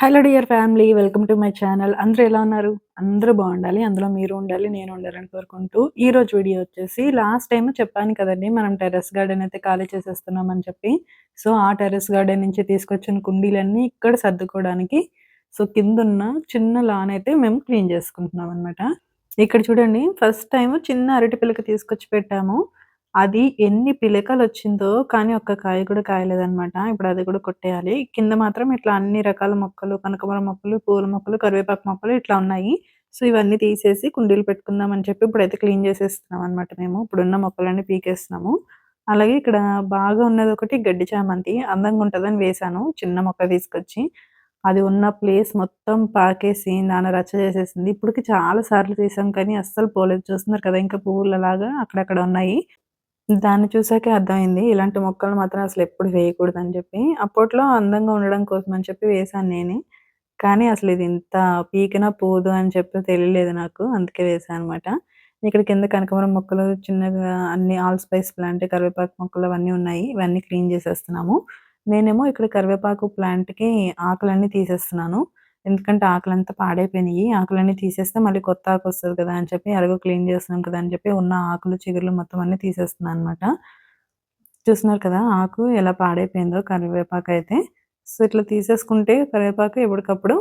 Hello dear family welcome to my channel అందరూ ఎలా ఉన్నారు? అందరూ బాగుండాలి. అందులో మీరు ఉండాలి నేను ఉండాలని కోరుకుంటూ ఈ రోజు వీడియో వచ్చేసి లాస్ట్ టైం చెప్పాను కదండి మనం టెర్రస్ గార్డెన్ అయితే ఖాళీ చేసేస్తున్నామని చెప్పి. సో ఆ టెర్రస్ గార్డెన్ నుంచి తీసుకొచ్చిన కుండీలన్నీ ఇక్కడ సర్దుకోవడానికి సో కింద ఉన్న చిన్న లాన్ అయితే మేము క్లీన్ చేసుకుంటున్నాం అనమాట ఇక్కడ చూడండి ఫస్ట్ టైం చిన్న అరటి పిల్లకి తీసుకొచ్చి పెట్టాము. అది ఎన్ని పిలకలు వచ్చిందో కానీ ఒక్క కాయ కూడా కాయలేదనమాట. ఇప్పుడు అది కూడా కొట్టేయాలి. కింద మాత్రం ఇట్లా అన్ని రకాల మొక్కలు, కనకమర మొక్కలు, పూల మొక్కలు, కరివేపాకు మొక్కలు ఇట్లా ఉన్నాయి. సో, ఇవన్నీ తీసేసి కుండీలు పెట్టుకుందాం అని చెప్పి ఇప్పుడైతే క్లీన్ చేసేస్తున్నాం అనమాట మేము. ఇప్పుడున్న మొక్కలన్నీ పీకేస్తున్నాము. అలాగే ఇక్కడ బాగా ఉన్నది ఒకటి గడ్డి చామంతి. అందంగా ఉంటుందని వేశాను చిన్న మొక్క తీసుకొచ్చి. అది ఉన్న ప్లేస్ మొత్తం పాకేసి నాన్న రచ్చ చేసేసింది. ఇప్పటికి చాలా సార్లు తీసాం కానీ అస్సలు పోలేదు. చూస్తున్నారు కదా ఇంకా పువ్వులలాగా అక్కడక్కడ ఉన్నాయి. దాన్ని చూసాకే అర్థమైంది. ఇలాంటి మొక్కలు మాత్రం అసలు ఎప్పుడు వేయకూడదని చెప్పి. అప్పట్లో అందంగా ఉండడం కోసం అని చెప్పి వేశాను నేనే. కానీ అసలు ఇది ఇంత పీకినా పోదు అని చెప్పి తెలియలేదు నాకు. అందుకే అనమాట ఇక్కడ కింద కనకమరం మొక్కలు చిన్నగా అన్ని ఆల్ స్పైస్ ప్లాంట్, కరివేపాకు మొక్కలు అవన్నీ ఉన్నాయి. ఇవన్నీ క్లీన్ చేసేస్తున్నాము. నేనేమో ఇక్కడ కరివేపాకు ప్లాంట్‌కి ఆకులన్నీ తీసేస్తున్నాను. ఎందుకంటే ఆకులంతా పాడైపోయినాయి. ఆకులన్నీ తీసేస్తే మళ్ళీ కొత్త ఆకు వస్తుంది కదా అని చెప్పి ఎలాగో క్లీన్ చేస్తున్నాం కదా అని చెప్పి ఉన్న ఆకులు, చిగుర్లు మొత్తం అన్నీ తీసేస్తున్నాను అనమాట. చూస్తున్నారు కదా ఆకు ఎలా పాడైపోయిందో కరివేపాకు అయితే. సో, ఇట్లా తీసేసుకుంటే కరివేపాకు ఎప్పటికప్పుడు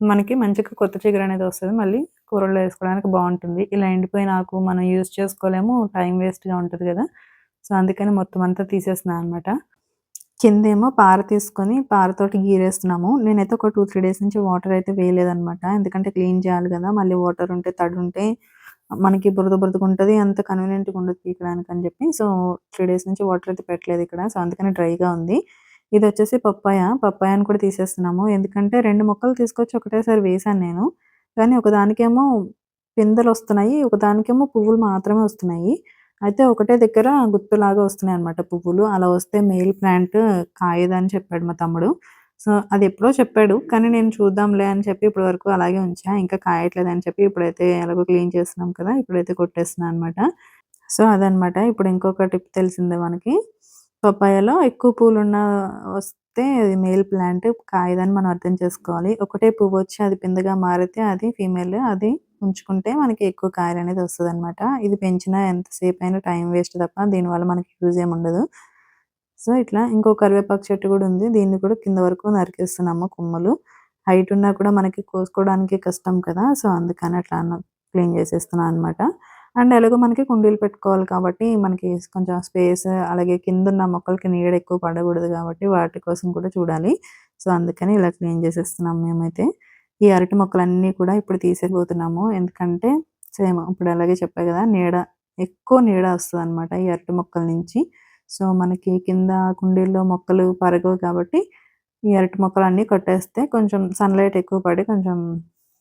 మనకి మంచిగా కొత్త చిగురు అనేది వస్తుంది మళ్ళీ కూరల్లో వేసుకోవడానికి బాగుంటుంది ఇలా ఎండిపోయిన ఆకు మనం యూజ్ చేసుకోలేము. టైం వేస్ట్‌గా ఉంటుంది కదా సో, అందుకని మొత్తం అంతా తీసేస్తున్నాను అనమాట. కిందేమో పార తీసుకొని పారతోటి గీరేస్తున్నాము. నేనైతే ఒక టూ త్రీ డేస్ నుంచి వాటర్ అయితే వేయలేదనమాట. ఎందుకంటే క్లీన్ చేయాలి కదా మళ్ళీ వాటర్ ఉంటే తడుంటే మనకి బురద బురదగా ఉంటుంది అంత కన్వీనియంట్‌గా ఉండదు పీకడానికి అని చెప్పి. సో, త్రీ డేస్ నుంచి వాటర్ అయితే పెట్టలేదు ఇక్కడ. సో, అందుకని డ్రైగా ఉంది. ఇది వచ్చేసి పప్పాయ. పప్పాయని కూడా తీసేస్తున్నాము. ఎందుకంటే రెండు మొక్కలు తీసుకొచ్చి ఒకటేసారి వేసాను నేను. కానీ ఒకదానికేమో వస్తున్నాయి ఒకదానికేమో పువ్వులు మాత్రమే వస్తున్నాయి. అయితే ఒకటే దగ్గర గుత్తులాగా వస్తున్నాయన్నమాట పువ్వులు. అలా వస్తే మెయిల్ ప్లాంట్ కాయదని చెప్పాడు మా తమ్ముడు. సో, అది ఎప్పుడో చెప్పాడు. కానీ నేను చూద్దాంలే అని చెప్పి ఇప్పటి వరకు అలాగే ఉంచా. ఇంకా కాయట్లేదు అని చెప్పి ఇప్పుడైతే ఎలాగో క్లీన్ చేస్తున్నాం కదా! ఇప్పుడైతే కొట్టేస్తున్నాను అనమాట. సో, అదనమాట. ఇప్పుడు ఇంకొక టిప్ తెలిసిందే మనకి. పప్పాయలో ఎక్కువ పూలున్న వస్తే అది మేల్ ప్లాంట్ కాయదని మనం అర్థం చేసుకోవాలి. ఒకటే పువ్వు వచ్చి అది పిందెగా మారితే అది ఫీమేల్. అది ఉంచుకుంటే మనకి ఎక్కువ కాయలు అనేది వస్తుంది అనమాట ఇది పెంచినా ఎంతసేపు అయినా టైం వేస్ట్ తప్ప దీనివల్ల మనకి యూజ్ ఏమి ఉండదు. సో ఇట్లా ఇంకో కరివేపాకు చెట్టు కూడా ఉంది. దీన్ని కూడా కింద వరకు నరికేస్తున్నాము కొమ్మలు. హైట్ ఉన్నా కూడా మనకి కోసుకోవడానికి కష్టం కదా. సో అందుకని అట్లా క్లీన్ చేసేస్తున్నాను అనమాట అండ్ ఎలాగో మనకి కుండీలు పెట్టుకోవాలి కాబట్టి మనకి కొంచెం స్పేస్ అలాగే కింద ఉన్న మొక్కలకి నీడ ఎక్కువ పడకూడదు కాబట్టి వాటి కోసం కూడా చూడాలి. సో అందుకని ఇలా క్లీన్ చేసేస్తున్నాం మేమైతే. ఈ అరటి మొక్కలన్నీ కూడా ఇప్పుడు తీసేయబోతున్నాము. ఎందుకంటే సేమ్ ఇప్పుడు అలాగే చెప్పా కదా నీడ ఎక్కువ నీడ వస్తుంది అనమాట ఈ అరటి మొక్కల నుంచి. సో మనకి కింద కుండీల్లో మొక్కలు పరగవు కాబట్టి ఈ అరటి మొక్కలు అన్నీ కొట్టేస్తే కొంచెం సన్లైట్ ఎక్కువ పడి కొంచెం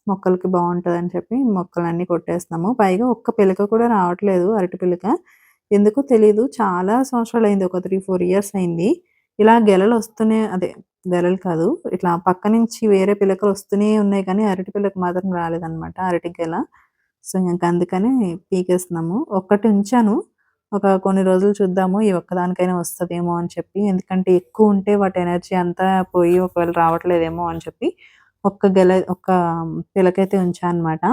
మొక్కలకి బాగుంటుంది అని చెప్పి మొక్కలన్నీ కొట్టేస్తున్నాము. పైగా ఒక్క పిలక కూడా రావట్లేదు అరటి పిలక. ఎందుకో తెలీదు చాలా సంవత్సరాలు అయింది ఒక త్రీ ఫోర్ ఇయర్స్ అయింది. ఇలా గెలలు వస్తూనే అదే గెలలు కాదు. ఇట్లా పక్క నుంచి వేరే పిలకలు వస్తూనే ఉన్నాయి కానీ అరటి పిల్లకి మాత్రం రాలేదనమాట అరటి గెల. సో ఇంకా అందుకని పీకేస్తున్నాము. ఒక్కటి ఉంచాను. ఒక కొన్ని రోజులు చూద్దాము. ఈ ఒక్కదానికైనా వస్తుందేమో అని చెప్పి ఎందుకంటే ఎక్కువ ఉంటే వాటి ఎనర్జీ అంతా పోయి ఒకవేళ రావట్లేదేమో అని చెప్పి ఒక్క గెల ఒక్క పిలకైతే ఉంచా అనమాట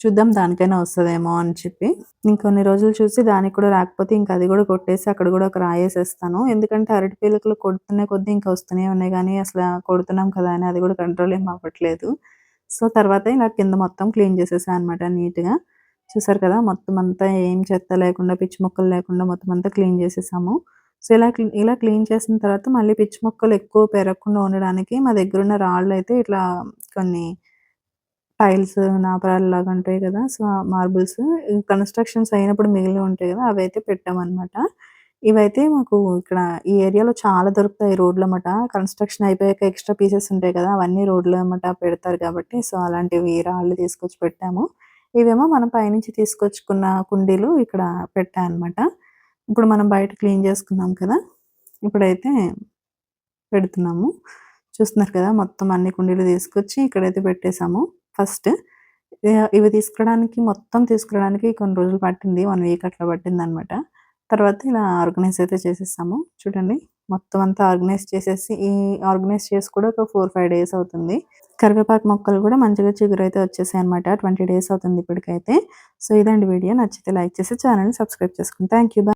చూద్దాం దానికైనా వస్తుందేమో అని చెప్పి. ఇంకొన్ని రోజులు చూసి దానికి కూడా రాకపోతే ఇంకా అది కూడా కొట్టేసి అక్కడ కూడా ఒక రాయేసేస్తాను. ఎందుకంటే అరటి పిల్లకలు కొడుతున్న కొద్దీ ఇంకా వస్తూనే ఉన్నాయి కానీ అసలు కొడుతున్నాం కదా అని అది కూడా కంట్రోల్ ఏం అవ్వట్లేదు. సో తర్వాత ఇలా కింద మొత్తం క్లీన్ చేసేసాను అనమాట నీట్గా. చూసారు కదా మొత్తం అంతా ఏం చెత్త లేకుండా పిచ్చి మొక్కలు లేకుండా మొత్తం అంతా క్లీన్ చేసేసాము. సో ఇలా ఇలా క్లీన్ చేసిన తర్వాత మళ్ళీ పిచ్చి మొక్కలు ఎక్కువ పెరగకుండా ఉండడానికి మా దగ్గర ఉన్న రాళ్ళు అయితే ఇట్లా కొన్ని టైల్స్ నాపరాలు లాగా ఉంటాయి కదా సో మార్బుల్స్ కన్స్ట్రక్షన్స్ అయినప్పుడు మిగిలి ఉంటాయి కదా అవి అయితే పెట్టామన్నమాట. ఇవైతే మాకు ఇక్కడ ఈ ఏరియాలో చాలా దొరుకుతాయి రోడ్ల అన్నమాట కన్స్ట్రక్షన్ అయిపోయాక ఎక్స్ట్రా పీసెస్ ఉంటాయి కదా అవన్నీ రోడ్లు అన్నమాట పెడతారు కాబట్టి సో అలాంటివి రాళ్ళు తీసుకొచ్చి పెట్టాము. ఇవేమో మనం పైనుంచి తీసుకొచ్చుకున్న కుండీలు ఇక్కడ పెట్టా అనమాట ఇప్పుడు మనం బయట క్లీన్ చేసుకున్నాం కదా ఇప్పుడైతే పెడుతున్నాము. చూస్తున్నారు కదా మొత్తం అన్ని కుండీలు తీసుకొచ్చి ఇక్కడైతే పెట్టేశాము. ఫస్ట్. ఇవి తీసుకురావడానికి మొత్తం తీసుకురావడానికి కొన్ని రోజులు పట్టింది. వన్ వీక్ అట్లా పట్టింది అనమాట తర్వాత ఇలా ఆర్గనైజ్ అయితే చేసేసాము. చూడండి మొత్తం అంతా ఆర్గనైజ్ చేసేసి ఈ ఆర్గనైజ్ చేసి కూడా ఒక ఫోర్ ఫైవ్ డేస్ అవుతుంది. కరివేపాకు మొక్కలు కూడా మంచిగా చిగురు అయితే వచ్చేసాయి అనమాట ట్వంటీ డేస్ అవుతుంది ఇప్పటికైతే. సో ఇదండి వీడియో. నచ్చితే లైక్ చేసి ఛానల్ని సబ్స్క్రైబ్ చేసుకోండి థ్యాంక్ యూ